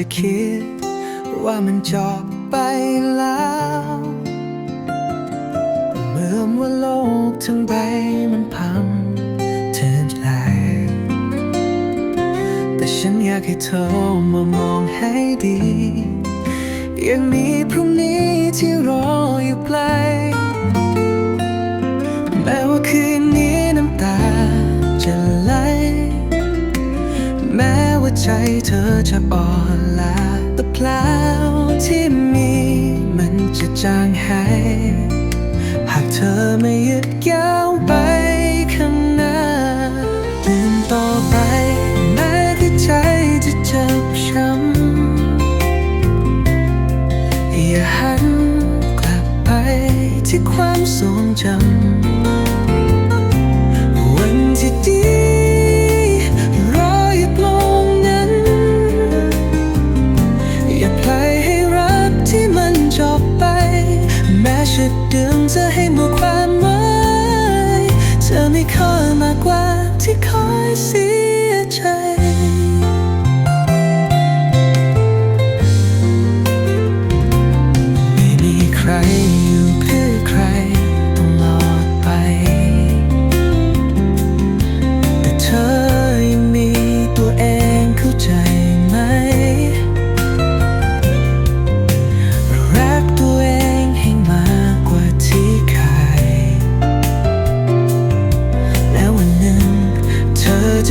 จะคิดว่ามันจบไปแล้ว เมื่อว่าโลกทั้งใบมันพังเธอไหลแต่ฉันอยากให้เธอมามองให้ดี ยังมีพรุ่งนี้ที่รออยู่ไกล ใจเธอจะอ่อนล้าแต่เปล่าที่มีมันจะจางหายหากเธอไม่ยึดยาวไปข้างหน้าเดินต่อไปแม้ที่ใจจะเจ็บช้ำอย่าหันกลับไปที่ความทรงจำ แม้ชุดดึงจะให้หมดความหมายเธอไม่ค่อยมากกว่าที่คอยเสียใจ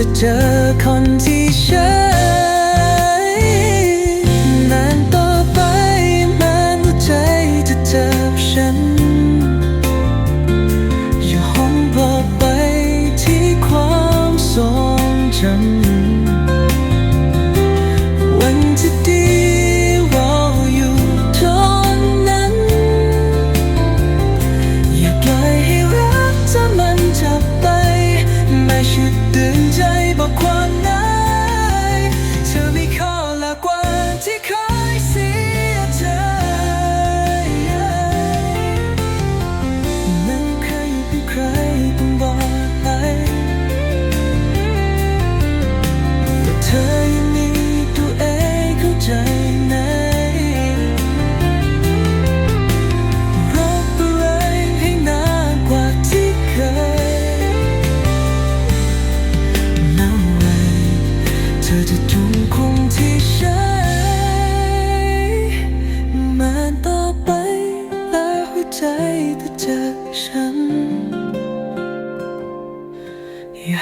จะเจอคนที่ใช่น ชุดดึงใจบอกความ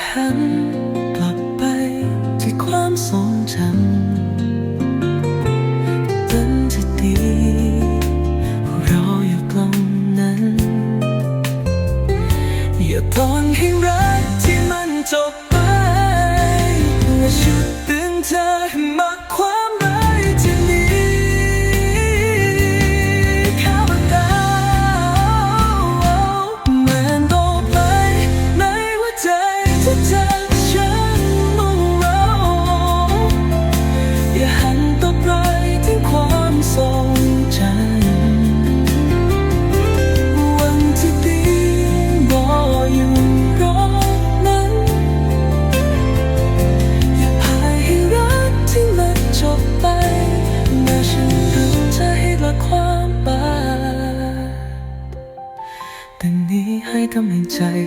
หันกลับไปที่ความทรงจำเป็นจะดีเราอยู่ตรงนั้น อย่าต้องให้รักที่มันจบไปเพื่อชุดตึงเธอให้มาก 在